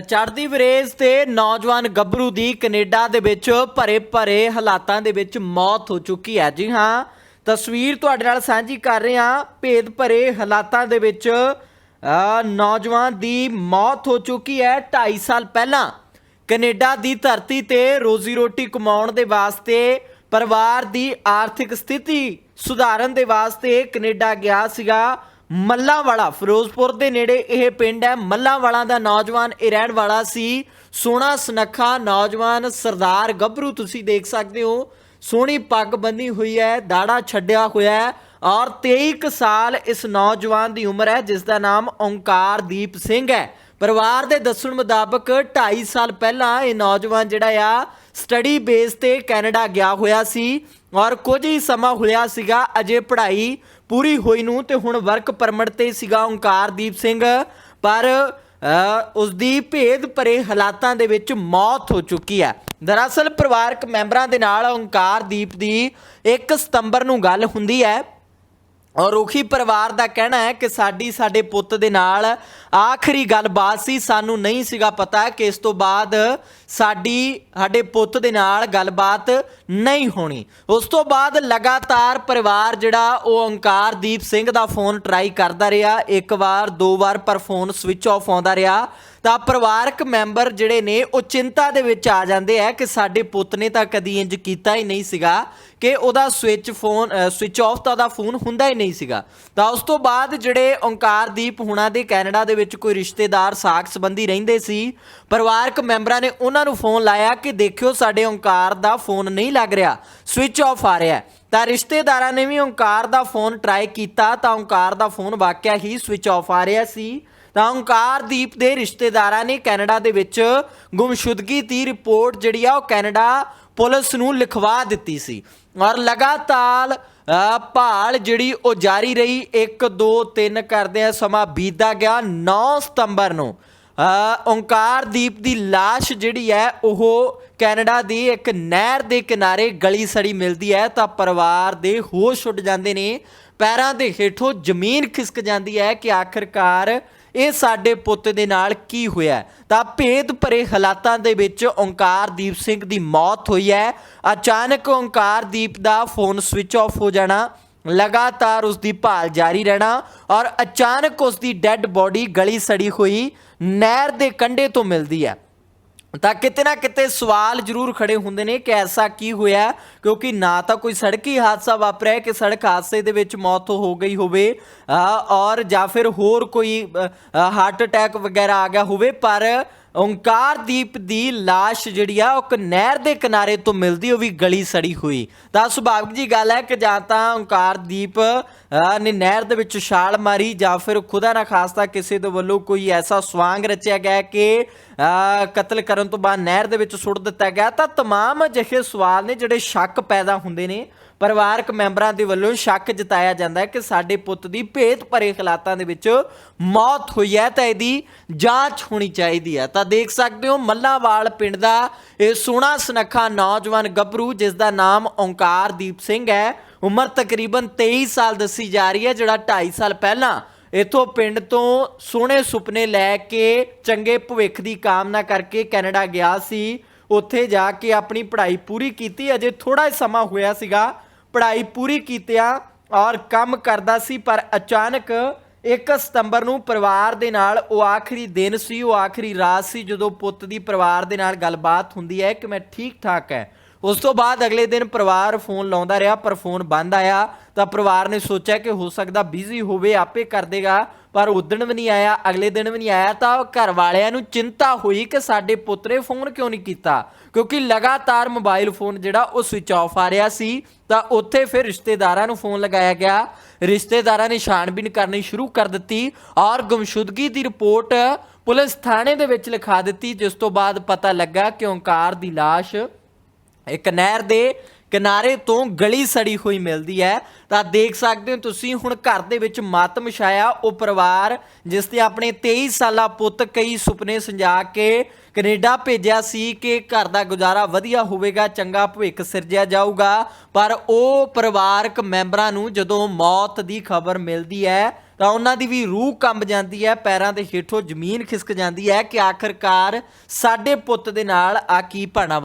ਚੜ੍ਹਦੀ ਬਰੇਜ਼ ਤੇ ਨੌਜਵਾਨ ਗੱਭਰੂ ਦੀ ਕੈਨੇਡਾ ਦੇ ਵਿੱਚ ਭਰੇ ਭਰੇ ਹਾਲਾਤਾਂ ਦੇ ਵਿੱਚ ਮੌਤ ਹੋ ਚੁੱਕੀ ਹੈ। ਜੀ ਹਾਂ, ਤਸਵੀਰ ਤੁਹਾਡੇ ਨਾਲ ਸਾਂਝੀ ਕਰ ਰਹੇ ਹਾਂ। ਭੇਦ ਭਰੇ ਹਾਲਾਤਾਂ ਦੇ ਵਿੱਚ ਨੌਜਵਾਨ ਦੀ ਮੌਤ ਹੋ ਚੁੱਕੀ ਹੈ। 2.5 ਸਾਲ ਪਹਿਲਾਂ ਕੈਨੇਡਾ ਦੀ ਧਰਤੀ ਤੇ ਰੋਜ਼ੀ ਰੋਟੀ ਕਮਾਉਣ ਦੇ ਵਾਸਤੇ, ਪਰਿਵਾਰ ਦੀ ਆਰਥਿਕ ਸਥਿਤੀ ਸੁਧਾਰਨ ਦੇ ਵਾਸਤੇ ਕੈਨੇਡਾ ਗਿਆ ਸੀਗਾ। ਮੱਲਾਂਵਾਲਾ, ਫਿਰੋਜ਼ਪੁਰ ਦੇ ਨੇੜੇ ਇਹ ਪਿੰਡ ਹੈ। ਮੱਲਾਂਵਾਲਾ ਦਾ ਨੌਜਵਾਨ ਇਹ ਰਹਿਣ ਵਾਲਾ ਸੀ। ਸੋਹਣਾ ਸੁਨੱਖਾ ਨੌਜਵਾਨ ਸਰਦਾਰ ਗੱਭਰੂ ਤੁਸੀਂ ਦੇਖ ਸਕਦੇ ਹੋ। ਸੋਹਣੀ ਪੱਗ ਬੰਨੀ ਹੋਈ ਹੈ ਦਾੜਾ ਛੱਡਿਆ ਹੋਇਆ ਹੈ ਔਰ 23 ਕੁ ਸਾਲ ਇਸ ਨੌਜਵਾਨ ਦੀ ਉਮਰ ਹੈ, ਜਿਸ ਦਾ ਨਾਮ ਓਂਕਾਰਦੀਪ ਸਿੰਘ ਹੈ। ਪਰਿਵਾਰ ਦੇ ਦੱਸਣ ਮੁਤਾਬਕ 2.5 ਸਾਲ ਪਹਿਲਾਂ ਇਹ ਨੌਜਵਾਨ ਜਿਹੜਾ ਆ, ਸਟੱਡੀ ਬੇਸ ਤੇ ਕੈਨੇਡਾ ਗਿਆ ਹੋਇਆ ਸੀ ਔਰ ਕੁਝ ਹੀ ਸਮਾਂ ਹੋਇਆ ਸੀਗਾ, ਅਜੇ ਪੜ੍ਹਾਈ ਪੂਰੀ ਹੋਈ ਨੂੰ ਤੇ ਹੁਣ ਵਰਕ ਪਰਮਿਟ ਤੇ ਸੀਗਾ ਓਂਕਾਰਦੀਪ ਸਿੰਘ। ਪਰ ਅ, ਉਸ ਦੀ ਭੇਦ ਭਰੇ ਹਾਲਾਤਾਂ ਦੇ ਵਿੱਚ ਮੌਤ ਹੋ ਚੁੱਕੀ ਹੈ। ਦਰਅਸਲ ਪਰਿਵਾਰਕ ਮੈਂਬਰਾਂ ਦੇ ਨਾਲ ਓਂਕਾਰਦੀਪ ਦੀ 1 ਸਤੰਬਰ ਨੂੰ ਗੱਲ ਹੁੰਦੀ ਹੈ। ਔਰ ਉਹੀ ਪਰਿਵਾਰ ਦਾ ਕਹਿਣਾ ਹੈ ਕਿ ਸਾਡੀ, ਸਾਡੇ ਪੁੱਤ ਦੇ ਨਾਲ ਆਖਰੀ ਗੱਲਬਾਤ ਸੀ, ਸਾਨੂੰ ਨਹੀਂ ਸੀਗਾ ਪਤਾ ਕਿ ਇਸ ਤੋਂ ਬਾਅਦ ਸਾਡੀ, ਸਾਡੇ ਪੁੱਤ ਦੇ ਨਾਲ ਗੱਲਬਾਤ ਨਹੀਂ ਹੋਣੀ। ਉਸ ਤੋਂ ਬਾਅਦ ਲਗਾਤਾਰ ਪਰਿਵਾਰ ਜਿਹੜਾ, ਉਹ ਓਂਕਾਰਦੀਪ ਸਿੰਘ ਦਾ ਫੋਨ ਟਰਾਈ ਕਰਦਾ ਰਿਹਾ। ਇੱਕ ਵਾਰ, ਦੋ ਵਾਰ ਪਰ ਫੋਨ ਸਵਿਚ ਆਫ ਆਉਂਦਾ ਰਿਹਾ। ਤਾਂ ਪਰਿਵਾਰਕ ਮੈਂਬਰ ਜਿਹੜੇ ਨੇ, ਉਹ ਚਿੰਤਾ ਦੇ ਵਿੱਚ ਆ ਜਾਂਦੇ ਆ ਕਿ ਸਾਡੇ ਪੁੱਤ ਨੇ ਤਾਂ ਕਦੀ ਇੰਜ ਕੀਤਾ ਹੀ ਨਹੀਂ ਸੀਗਾ, ਕਿ ਉਹਦਾ ਸਵਿਚ ਫੋਨ ਸਵਿਚ ਆਫ ਤਾਂ ਉਹਦਾ ਫੋਨ ਹੁੰਦਾ ਹੀ ਨਹੀਂ ਸੀਗਾ। ਤਾਂ ਉਸ ਤੋਂ ਬਾਅਦ ਜਿਹੜੇ ਓਂਕਾਰਦੀਪ ਹੁਣਾ ਦੇ ਕੈਨੇਡਾ ਦੇ ਵਿੱਚ ਕੋਈ ਰਿਸ਼ਤੇਦਾਰ ਸਾਖ ਸੰਬੰਧੀ ਰਹਿੰਦੇ ਸੀ, ਪਰਿਵਾਰਕ ਮੈਂਬਰਾਂ ਨੇ ਉਹਨਾਂ ਨੂੰ ਫੋਨ ਲਾਇਆ ਕਿ ਦੇਖਿਓ ਸਾਡੇ ਓਂਕਾਰ ਦਾ ਫੋਨ ਨਹੀਂ ਲੱਗ ਰਿਹਾ ਸਵਿਚ ਆਫ ਆ ਰਿਹਾ। ਤਾਂ ਰਿਸ਼ਤੇਦਾਰਾਂ ਨੇ ਵੀ ਓਂਕਾਰ ਦਾ ਫੋਨ ਟਰਾਈ ਕੀਤਾ, ਤਾਂ ਓਂਕਾਰ ਦਾ ਫੋਨ ਵਾਕਿਆ ਹੀ ਸਵਿਚ ਆਫ ਆ ਰਿਹਾ ਸੀ। ਤਾਂ ਓਂਕਾਰਦੀਪ ਦੇ ਰਿਸ਼ਤੇਦਾਰਾਂ ਨੇ ਕੈਨੇਡਾ ਦੇ ਵਿੱਚ ਗੁੰਮਸ਼ੁਦਗੀ ਦੀ ਰਿਪੋਰਟ ਜਿਹੜੀ ਆ ਉਹ ਕੈਨੇਡਾ ਪੁਲਿਸ ਨੂੰ ਲਿਖਵਾ ਦਿੱਤੀ ਸੀ। ਔਰ ਲਗਾਤਾਰ ਭਾਲ ਜਿਹੜੀ ਉਹ ਜਾਰੀ ਰਹੀ 1 2 3 ਕਰਦੇ ਆ ਸਮਾਂ ਬੀਤਦਾ ਗਿਆ 9 ਸਤੰਬਰ ਨੂੰ। ਓੰਕਾਰਦੀਪ ਦੀ ਲਾਸ਼ ਜਿਹੜੀ ਹੈ, ਉਹ ਕੈਨੇਡਾ ਦੀ ਇੱਕ ਨਹਿਰ ਦੇ ਕਿਨਾਰੇ ਗਲੀ ਸੜੀ ਮਿਲਦੀ ਹੈ, ਤਾਂ ਪਰਿਵਾਰ ਦੇ ਹੋਸ਼ ਉੱਡ ਜਾਂਦੇ ਨੇ, ਪੈਰਾਂ ਦੇ ਹੇਠੋਂ ਜ਼ਮੀਨ ਖਿਸਕ ਜਾਂਦੀ ਹੈ ਕਿ ਆਖਰਕਾਰ ਇਹ ਸਾਡੇ ਪੁੱਤ ਦੇ ਨਾਲ ਕੀ ਹੋਇਆ? ਤਾਂ ਭੇਦ ਭਰੇ ਹਾਲਾਤਾਂ ਦੇ ਵਿੱਚ ਓਂਕਾਰਦੀਪ ਸਿੰਘ ਦੀ ਮੌਤ ਹੋਈ ਹੈ। ਅਚਾਨਕ ਓਂਕਾਰਦੀਪ ਦਾ ਫੋਨ ਸਵਿਚ ਆਫ ਹੋ ਜਾਣਾ, ਲਗਾਤਾਰ ਉਸ ਦੀ ਭਾਲ ਜਾਰੀ ਰਹਿਣਾ ਔਰ ਅਚਾਨਕ ਉਸ ਦੀ ਡੈੱਡ ਬੋਡੀ ਗਲੀ ਸੜੀ ਹੋਈ, ਨਹਿਰ ਦੇ ਕੰਢੇ ਤੋਂ ਮਿਲਦੀ ਹੈ। ਤਾਂ ਕਿਤੇ ਨਾ ਕਿਤੇ ਸਵਾਲ ਜ਼ਰੂਰ ਖੜੇ ਹੁੰਦੇ ਨੇ ਕਿ ਐਸਾ ਕੀ ਹੋਇਆ, ਕਿਉਂਕਿ ਨਾ ਤਾਂ ਕੋਈ ਸੜਕੀ ਹਾਦਸਾ ਵਾਪਰਿਆ ਕਿ ਸੜਕ ਹਾਦਸੇ ਦੇ ਵਿੱਚ ਮੌਤ ਹੋ ਗਈ ਹੋਵੇ ਔਰ ਜਾਂ ਫਿਰ ਹੋਰ ਕੋਈ ਹਾਰਟ ਅਟੈਕ ਵਗੈਰਾ ਆ ਗਿਆ ਹੋਵੇ, ਪਰ ਓਂਕਾਰਦੀਪ ਦੀ ਲਾਸ਼ ਜਿਹੜੀ ਆ ਉਹ ਇੱਕ ਨਹਿਰ ਦੇ ਕਿਨਾਰੇ ਤੋਂ ਮਿਲਦੀ ਉਹ ਵੀ ਗਲੀ ਸੜੀ ਹੋਈ ਤਾਂ ਸੁਭਾਵਿਕ ਜੀ ਗੱਲ ਹੈ ਕਿ ਜਾਂ ਤਾਂ ਓਂਕਾਰਦੀਪ ਅ, ਨੇ ਨਹਿਰ ਦੇ ਵਿੱਚ ਛਾਲ ਮਾਰੀ ਜਾਂ ਫਿਰ ਖੁਦਾ ਨਾ ਖਾਸਤਾ ਕਿਸੇ ਦੇ ਵੱਲੋਂ ਕੋਈ ਐਸਾ ਸਵਾਂਗ ਰਚਿਆ ਗਿਆ ਕਿ ਅ, ਕਤਲ ਕਰਨ ਤੋਂ ਬਾਅਦ ਨਹਿਰ ਦੇ ਵਿੱਚ ਸੁੱਟ ਦਿੱਤਾ ਗਿਆ ਤਾਂ तमाम ਅਜਿਹੇ ਸਵਾਲ ਨੇ ਜਿਹੜੇ ਸ਼ੱਕ ਪੈਦਾ ਹੁੰਦੇ ਨੇ ਪਰਿਵਾਰਕ ਮੈਂਬਰਾਂ ਦੇ ਵੱਲੋਂ ਸ਼ੱਕ ਜਤਾਇਆ ਜਾਂਦਾ ਹੈ ਕਿ ਸਾਡੇ ਪੁੱਤ ਦੀ ਭੇਤ ਭਰੇ ਹਾਲਾਤਾਂ ਦੇ ਵਿੱਚ ਮੌਤ ਹੋਈ ਹੈ ਤਾਂ ਇਹਦੀ ਜਾਂਚ ਹੋਣੀ ਚਾਹੀਦੀ ਹੈ। ਤਾਂ ਦੇਖ ਸਕਦੇ ਹੋ ਮੱਲਾਵਾਲ ਪਿੰਡ ਦਾ ਇਹ ਸੋਹਣਾ ਸੁਨੱਖਾ ਨੌਜਵਾਨ ਗੱਭਰੂ, ਜਿਸ ਦਾ ਨਾਮ ਓਂਕਾਰਦੀਪ ਸਿੰਘ ਹੈ। ਉਮਰ ਤਕਰੀਬਨ 23 ਸਾਲ ਦੱਸੀ ਜਾ ਰਹੀ ਹੈ, ਜਿਹੜਾ 2.5 ਸਾਲ ਪਹਿਲਾਂ ਇਥੋਂ ਪਿੰਡ ਤੋਂ ਸੋਹਣੇ ਸੁਪਨੇ ਲੈ ਕੇ ਚੰਗੇ ਭਵਿੱਖ ਦੀ ਕਾਮਨਾ ਕਰਕੇ ਕੈਨੇਡਾ ਗਿਆ ਸੀ। ਉੱਥੇ ਜਾ ਕੇ ਆਪਣੀ ਪੜ੍ਹਾਈ ਪੂਰੀ ਕੀਤੀ। ਅਜੇ ਥੋੜਾ ਸਮਾਂ ਹੋਇਆ ਸੀਗਾ ਪੜ੍ਹਾਈ ਪੂਰੀ ਕੀਤਿਆਂ ਔਰ ਕੰਮ ਕਰਦਾ ਸੀ, ਪਰ ਅਚਾਨਕ 1 ਸਤੰਬਰ ਨੂੰ ਪਰਿਵਾਰ ਦੇ ਨਾਲ ਉਹ ਆਖਰੀ ਦਿਨ ਸੀ, ਉਹ ਆਖਰੀ ਰਾਤ ਸੀ ਜਦੋਂ ਪੁੱਤ ਦੀ ਪਰਿਵਾਰ ਦੇ ਨਾਲ ਗੱਲਬਾਤ ਹੁੰਦੀ ਹੈ ਕਿ ਮੈਂ ਠੀਕ ਠਾਕ ਹੈ। ਉਸ ਤੋਂ ਬਾਅਦ ਅਗਲੇ ਦਿਨ ਪਰਿਵਾਰ ਫੋਨ ਲਾਉਂਦਾ ਰਿਹਾ, ਪਰ ਫੋਨ ਬੰਦ ਆਇਆ। ਤਾਂ ਪਰਿਵਾਰ ਨੇ ਸੋਚਿਆ ਕਿ ਹੋ ਸਕਦਾ ਬਿਜ਼ੀ ਹੋਵੇ, ਆਪੇ ਕਰ ਦੇਗਾ, ਪਰ ਉਦਣ ਵੀ ਨਹੀਂ ਆਇਆ, ਅਗਲੇ ਦਿਨ ਵੀ ਨਹੀਂ ਆਇਆ। ਤਾਂ ਘਰ ਵਾਲਿਆਂ ਨੂੰ ਚਿੰਤਾ ਹੋਈ ਕਿ ਸਾਡੇ ਪੁੱਤ ਨੇ ਫੋਨ ਕਿਉਂ ਨਹੀਂ ਕੀਤਾ? ਕਿਉਂਕਿ ਲਗਾਤਾਰ ਮੋਬਾਈਲ ਫੋਨ ਜਿਹੜਾ, ਉਹ ਸਵਿਚ ਆਫ ਆ ਰਿਹਾ ਸੀ। ਤਾਂ ਉੱਥੇ ਫਿਰ ਰਿਸ਼ਤੇਦਾਰਾਂ ਨੂੰ ਫੋਨ ਲਗਾਇਆ ਗਿਆ। ਰਿਸ਼ਤੇਦਾਰਾਂ ਨੇ ਛਾਣਬੀਨ ਕਰਨੀ ਸ਼ੁਰੂ ਕਰ ਦਿੱਤੀ ਔਰ ਗੁੰਮਸ਼ੁਦਗੀ ਦੀ ਰਿਪੋਰਟ ਪੁਲਿਸ ਥਾਣੇ ਦੇ ਵਿੱਚ ਲਿਖਾ ਦਿੱਤੀ, ਜਿਸ ਤੋਂ ਬਾਅਦ ਪਤਾ ਲੱਗਾ ਕਿ ਓੰਕਾਰ ਦੀ ਲਾਸ਼ ਇੱਕ ਨਹਿਰ ਦੇ ਕਿਨਾਰੇ ਤੋਂ ਗਲੀ ਸੜੀ ਹੋਈ ਮਿਲਦੀ ਹੈ। ਤਾਂ ਦੇਖ ਸਕਦੇ ਹੋ ਤੁਸੀਂ, ਹੁਣ ਘਰ ਦੇ ਵਿੱਚ ਮਾਤਮ ਛਾਇਆ ਉਹ ਪਰਿਵਾਰ, ਜਿਸ ਤੇ ਆਪਣੇ 23 ਸਾਲਾ ਪੁੱਤ ਕਈ ਸੁਪਨੇ ਸੰਜਾ ਕੇ ਕੈਨੇਡਾ ਭੇਜਿਆ ਸੀ ਕਿ ਘਰ ਦਾ ਗੁਜ਼ਾਰਾ ਵਧੀਆ ਹੋਵੇਗਾ, ਚੰਗਾ ਭਵਿੱਖ ਸਿਰਜਿਆ ਜਾਊਗਾ। ਪਰ ਉਹ ਪਰਿਵਾਰਕ ਮੈਂਬਰਾਂ ਨੂੰ ਜਦੋਂ ਮੌਤ ਦੀ ਖਬਰ ਮਿਲਦੀ ਹੈ, ਤਾਂ ਉਹਨਾਂ ਦੀ ਵੀ ਰੂਹ ਕੰਬ ਜਾਂਦੀ ਹੈ, ਪੈਰਾਂ ਦੇ ਹੇਠੋਂ ਜ਼ਮੀਨ ਖਿਸਕ ਜਾਂਦੀ ਹੈ ਕਿ ਆਖਰਕਾਰ ਸਾਡੇ ਪੁੱਤ ਦੇ ਨਾਲ ਆ ਕੀ ਭਾਣਾ